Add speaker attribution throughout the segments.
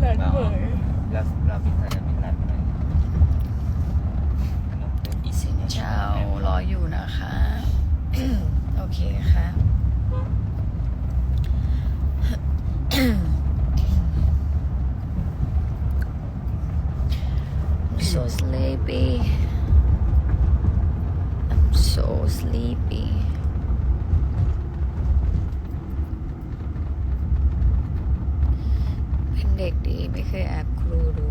Speaker 1: เลิศเหมย
Speaker 2: แล้วเราบินสายการบินรันเมยน้องเป็นอี
Speaker 1: สินเช้ารออยู่นะคะ โอเคค่ะ I'm so sleepy I'm so sleepy เป็นเด็กดีไม่เคยแอบครูดู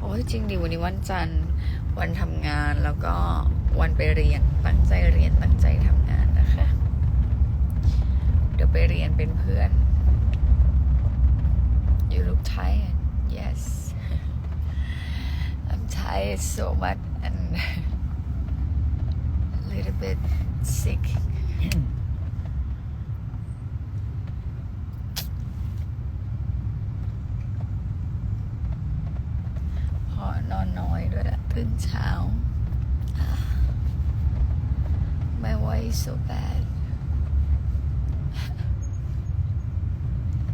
Speaker 1: โอ้ยจริงดิ วันจันทร์ วันทำงานแล้วก็วันไปเรียนตั้งใจเรียนตั้งใจทำงานนะคะ เดี๋ยวไปเรียนเป็นเพื่อน You look tired yes I'm tired so much and a little bit sick พอนอนน้อยด้วยอะตื่นเช้า he's so bad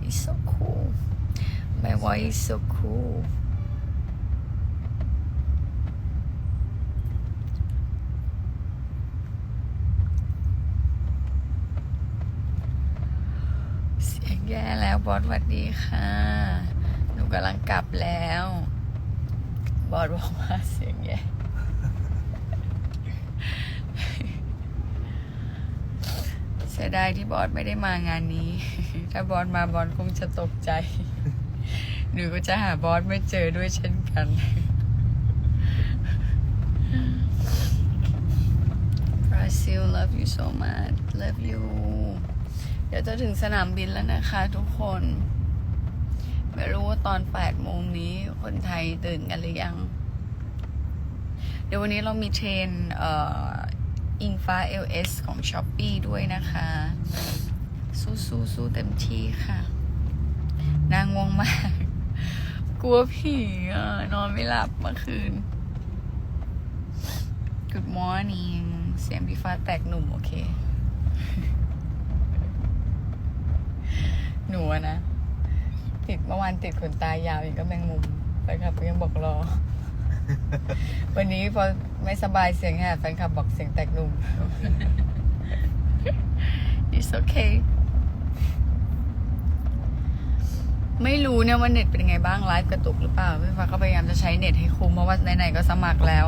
Speaker 1: It's so cool My voice is so cool เสียงแย่แล้วบอสสวัสดีค่ะ หนูกำลังกลับแล้ว บอสบอกว่าเสียงแย่ เสียดายที่บอสไม่ได้มางานนี้ ถ้าบอสมาบอสคงจะตกใจ หนูก็จะหาบอสไม่เจอด้วยเช่นกัน Brazil love you so much love you เดี๋ยวจะถึงสนามบินแล้วนะคะทุกคน ไม่รู้ว่าตอน8โมงนี้คนไทยตื่นกันหรือยัง เดี๋ยววันนี้เรามีเทรนเอ่อ อิงฟ้า LS ของ s h อ p e e ด้วยนะคะ สู้สู้สู้เต็มที่ค่ะ นางงวงมาก กลัวผีอะ นอนไม่หลับเมื่อคืน Good morning เสียงพี่ฟ้าแตกหนุ่มโอเค หนูนะ ติดเมื่อวานติดขนตายาวอีกก็แมงมุมแฟนคลับยังบอกรอ วันนี้พอ ไม่สบายเสียงแหบแฟนคลับบอกเสียงแตกหนุ่ม It's okay ไม่รู้เนี่ยว่าเน็ตเป็นยังไงบ้าง ไลฟ์กระตุกหรือเปล่าพี่ฟ้าก็พยายามจะใช้เน็ตให้คุ้มเพราะว่าไหนๆก็สมัครแล้ว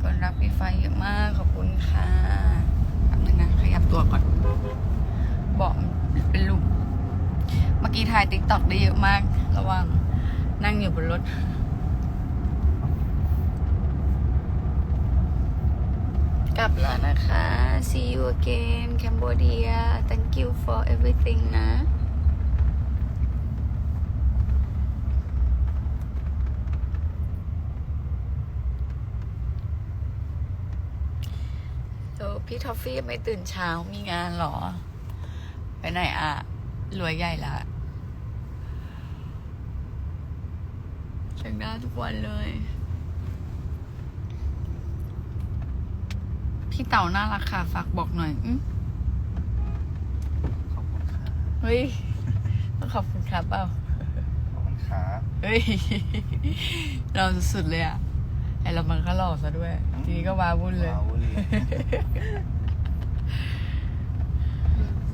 Speaker 1: คนรักพี่ฟ้าเยอะมากขอบคุณค่ะแป๊บนึงนะขยับตัวก่อนบอกเป็นลูกเมื่อกี้ถ่ายติ๊กต็อกได้เยอะมาก ระหว่างนั่งอยู่บนรถ กลับแล้วนะคะ see you again Cambodia thank you for everything นะโตพี่ทอฟฟี่ไม่ตื่นเช้ามีงานหรอ ไปไหนอะ รวยใหญ่ละแต่งหน้าทุกวันเลย พี่เต่าน่ารักค่ะ ฝากบอกหน่อยอืม
Speaker 2: ขอบคุณค่ะ
Speaker 1: เฮ้ยต้องขอบคุณครับเปล่า
Speaker 2: ขอบคุณค่ะ
Speaker 1: เฮ้ยเราสุดๆเลยอะไอเรามันก็หล่อซะด้วย ทีนี้ก็วาวุ่นเลย
Speaker 2: ว้าวเลย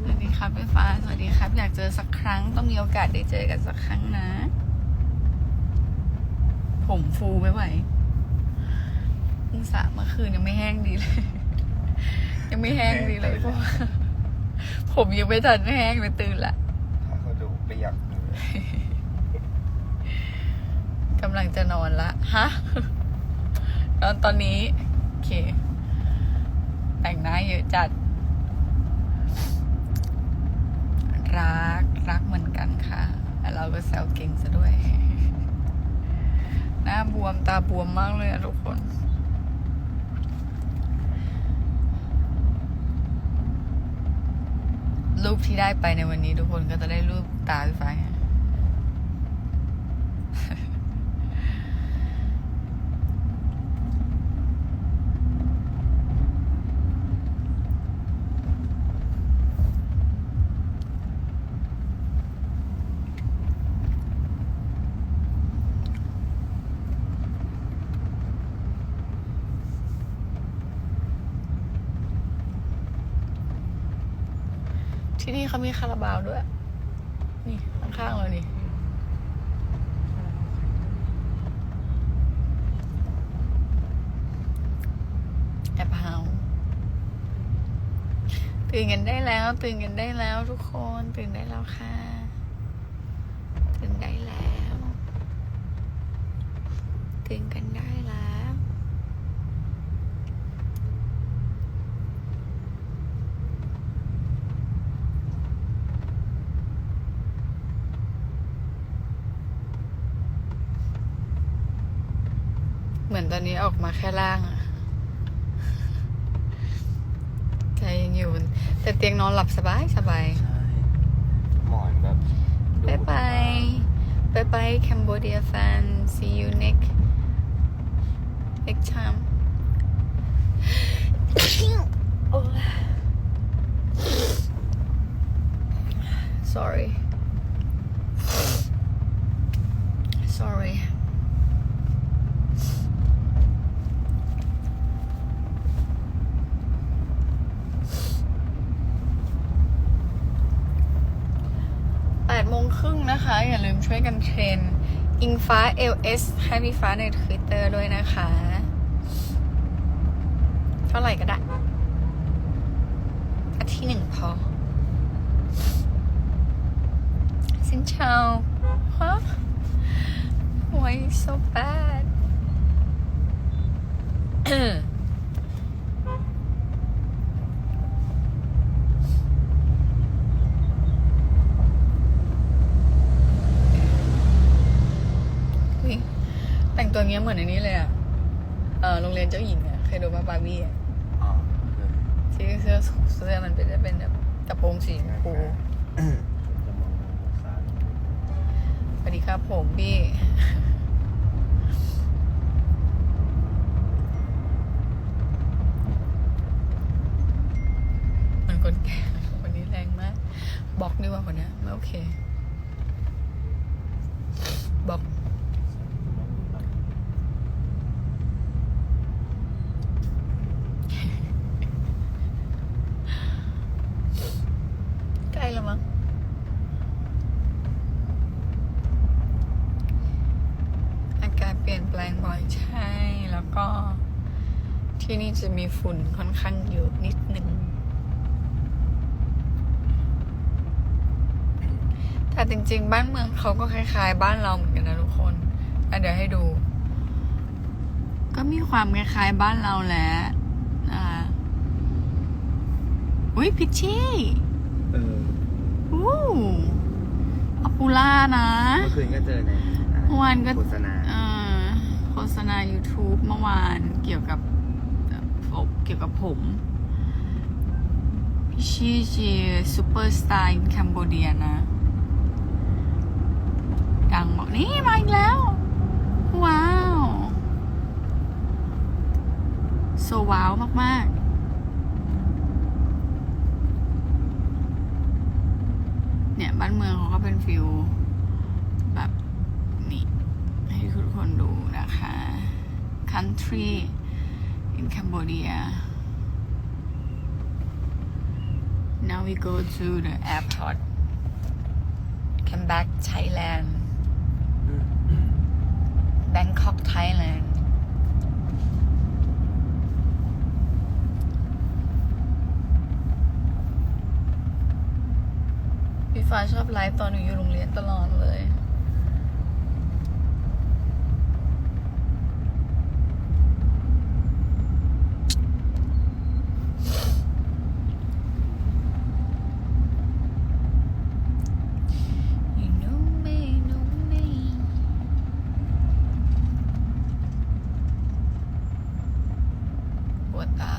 Speaker 1: สวัสดีครับพี่ฟ้าสวัสดีครับ อยากเจอสักครั้งต้องมีโอกาสได้เจอกันสักครั้งนะ ผมฟูไม่ไหวองศาเมื่อคืนยังไม่แห้งดีเลย ยังไม่แห้งดีเลยเพราะว่าผมยังไม่ทันแห้งเลยตื่นละ
Speaker 2: ถ้าเขาดูเปียกเลย
Speaker 1: กำลังจะนอนละฮะนอนตอนนี้ โอเค แต่งหน้าเยอะจัด รัก รักเหมือนกันค่ะแล้วเราก็แซวเก่งซะด้วย หน้าบวมตาบวมมากเลยอะทุกคน รูปที่ได้ไปในวันนี้ทุกคนก็จะได้รูปตาพี่ฟ้าไง ที่นี่เขามีคาราบาวด้วย นี่ข้างๆเรานี่แอบเฮาตื่นกันได้แล้ว ตื่นกันได้แล้วทุกคน ตื่นได้แล้วค่ะ ตื่นได้แล้ว ตื่นกันได้แล้ว เหมือนตอนนี้ออกมาแค่ล่างอะใจยังอยู่บนแต่เตียงนอนหลับสบายสบาย
Speaker 2: ใช่ หมอนแบบดู
Speaker 1: บายบายบายบาย Cambodia fan see you next next time โอ้ย sorry sorry แปดโมง ครึ่งนะคะ อย่าลืมช่วยกันเทรนอิงฟ้า LS ให้พี่ฟ้าใน Twitter ด้วยนะคะ เท่าไหร่ก็ได้อาทิตย์หนึ่งพอสินเชาฮะ why you so bad อุ๊ยแต่งตัวเงี้ยเหมือนในนี้เลยอะเออโรงเรียนเจ้าหญิงอะเคยดูป่ะบาร์บี้อะ
Speaker 2: อ๋อคือ
Speaker 1: ที่เสื้อเสื้อมันเป็นจะเป็นแบบกระโปรงสีชมพู
Speaker 2: จะมองซ้าย
Speaker 1: สวัสดีครับผมพี่ มันคนแก่คนนี้แรงมากบล็อกดีกว่าคนเนี้ยไม่โอเคบล็อก ใกล้แล้วมั้ง อากาศเปลี่ยนแปล งบ่อยใช่ แล้วก็ที่นี่จะมีฝุ่นค่อนข้างเยอะนิดนึงแต่จริง ๆ บ้านเมืองเขาก็คล้าย ๆ บ้านเราเหมือนกันนะทุกคนอะเดี๋ยวให้ดู ก็มีความคล้ายๆบ้านเราแหละนะคะอุ้ยพิชชี่
Speaker 2: เออ
Speaker 1: อู้อปูล่านะ
Speaker 2: เมื่อคืนก็เจอในอ่า
Speaker 1: เมื่อวานก็
Speaker 2: โฆษณา
Speaker 1: เอ่อ โฆษณา YouTube เมื่อวานเกี่ยวกับเอ่อผมเกี่ยวกับผมพี่ชีจีซูเปอร์สตาร์อินแคนโบเดียนะ ดังบอกนี่มาอีกแล้ว ว้าว โซว้าวมาก ๆเนี่ย บ้านเมืองเขาก็เป็นฟิลแบบนี่ ให้ทุก คนดูนะคะ country in Cambodia now we go to the airport come back Thailand Bangkok Thailand พี่ฟ้าชอบไลฟ์ตอนหนูอยู่โรงเรียนตลอดเลย You know me, know me ปวดตา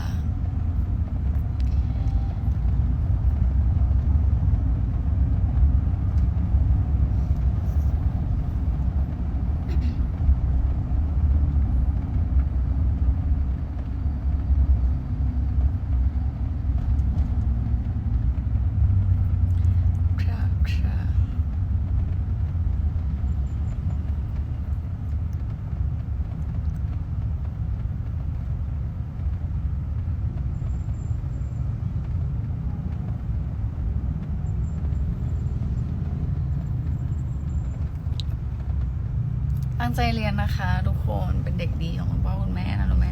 Speaker 1: ตั้งใจเรียนนะคะ ทุกคนเป็นเด็กดีของคุณพ่อคุณแม่นะรู้ไหม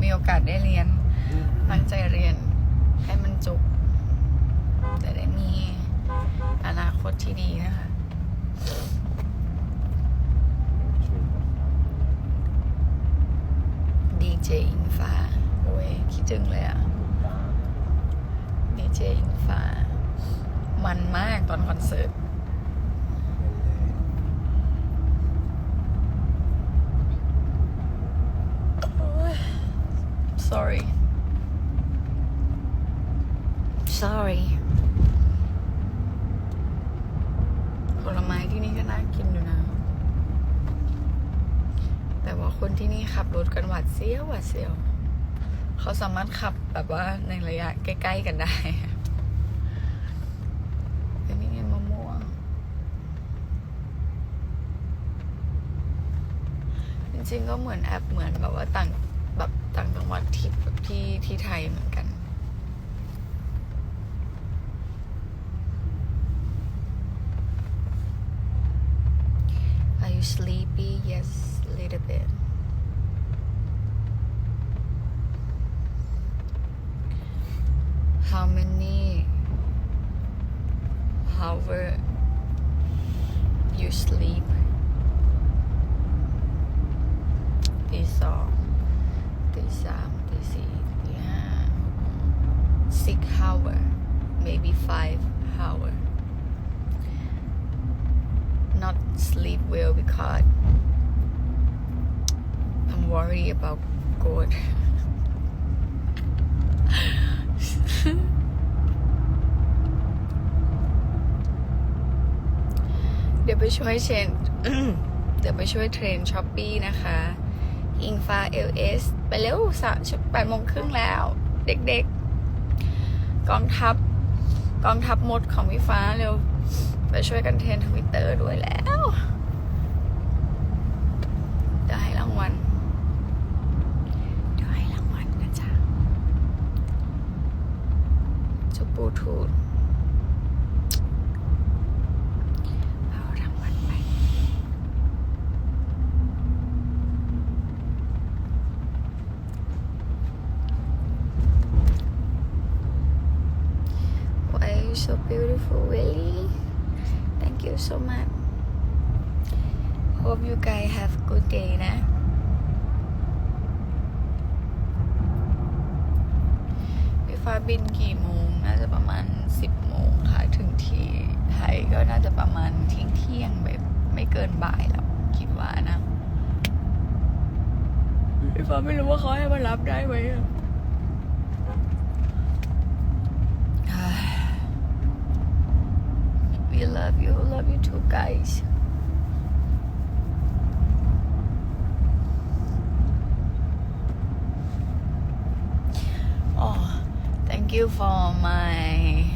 Speaker 1: มีโอกาสได้เรียน ตั้งใจเรียนให้มันจบจะได้มีอนาคตที่ดีนะคะดีเจอิงฟ้าโอ้ยคิดถึงเลยอะดีเจอิงฟ้า มันมากตอนคอนเสิร์ต โอ้ย sorry sorry ผลไม้ที่นี่ก็น่ากินอยู่นะ แต่ว่าคนที่นี่ขับรถกันหวาดเสียวหวาดเสียว เขาสามารถขับแบบว่าในระยะใกล้ ๆ กันได้อันนี้ไงมะม่วงจริงๆก็เหมือนแอปเหมือนแบบว่าต่าง แบบต่างจังหวัดที่ที่ที่ไทยเหมือนกัน Are you sleepy? Yes, little bit. How many hour you sleep? ตีสอง ตีสามตีสี่ตีห้า six hour maybe five hour not sleep well because I'm worried about God เดี๋ยวไปช่วยเชนเดี๋ยวไปช่วยเทรนช้อปปี้นะคะ อิงฟ้า LS ไปเร็วสามแปดโมงครึ่งแล้ว เด็กๆ กองทัพกองทัพมดของพี่ฟ้าเร็ว ไปช่วยกันเทรนทวิตเตอร์ด้วยแล้วเดี๋ยวให้รางวัลเดี๋ยวให้รางวัลนะจ๊ะจุปูทูเอารางวัลไป Why are you so beautiful, really? Thank you so much. Hope you guys have good day นะ พี่ฟ้าบินกี่โมง น่าจะประมาณ 10 โมงค่ะ ถึงที่ไทยก็น่าจะประมาณเที่ยงเที่ยงแบบไม่เกินบ่ายแล้ว คิดว่านะ พี่ฟ้าไม่รู้ว่าเขาให้มารับได้ไหมอะ We love you. Love you too, guys. Oh, thank you for my.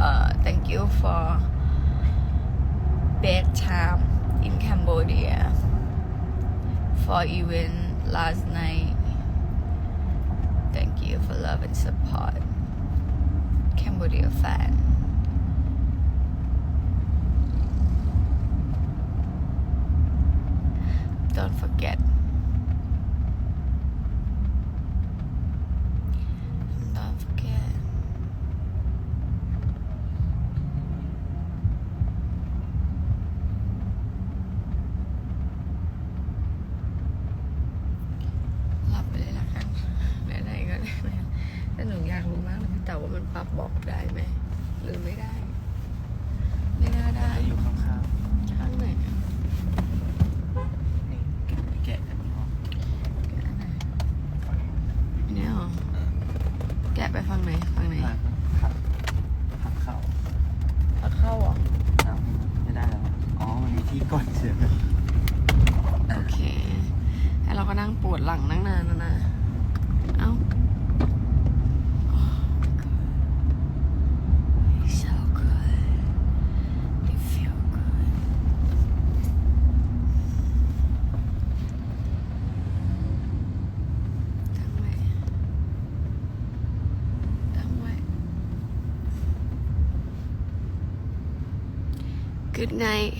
Speaker 1: Uh, thank you for bedtime in Cambodia for event last night. Thank you for love and support, Cambodia fan. Don't forget. Good night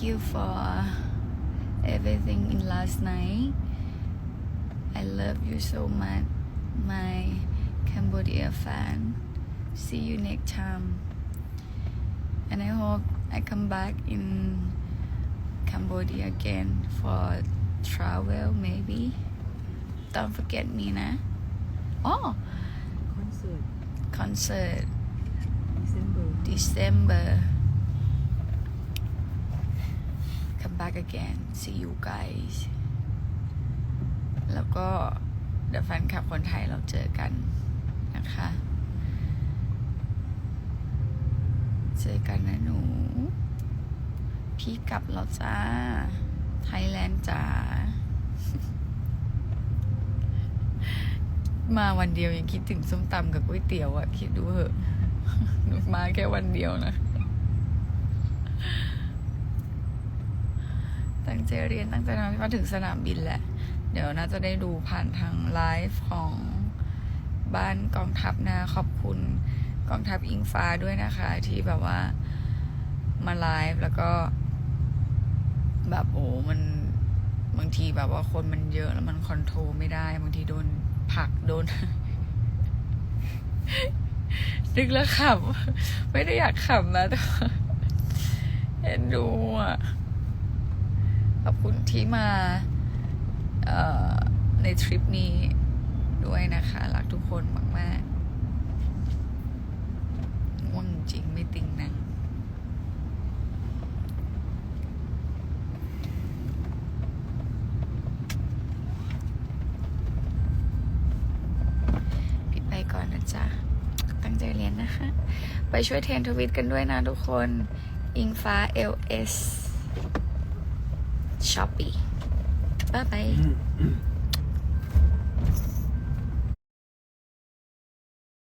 Speaker 1: thank you for everything in last night. I love you so much, my Cambodia fan. See you next time. And I hope I come back in Cambodia again for travel maybe. Don't forget me na. Oh.
Speaker 3: Concert.
Speaker 1: Concert.
Speaker 3: December.
Speaker 1: December. Back again see you guys แล้วก็เดี๋ยวแฟนคลับคนไทยเราเจอกันนะคะ เจอกันนะหนู พี่กลับแล้วจ้า ไทยแลนด์จ้า มาวันเดียวยังคิดถึงส้มตำกับก๋วยเตี๋ยวอะคิดดูเหอะหนูมาแค่วันเดียวนะ ตั้งใจเรียนตั้งใจทำให้มาถึงสนามบินแหละ เดี๋ยวน่าจะได้ดูผ่านทางไลฟ์ของบ้านกองทัพนะขอบคุณกองทัพอิงฟ้าด้วยนะคะ ที่แบบว่ามาไลฟ์แล้วก็ แบบโอ้มันบางทีแบบว่าคนมันเยอะแล้วมันคอนโทรลไม่ได้ บางทีโดนผักโดนนึกแล้วขำไม่ได้อยากขำนะแต่เห็นดูอะ อบคุณที่มาในทริปนี้ด้วยนะคะ รักทุกคนมากๆง่วงจริงไม่ติงนังพี่ไปก่อนนะจ๊ะ ตั้งใจเรียนนะคะ ไปช่วยเทรนทวิตกันด้วยนะทุกคน อิงฟ้า LS Shopee. Bye-bye. Mm-hmm.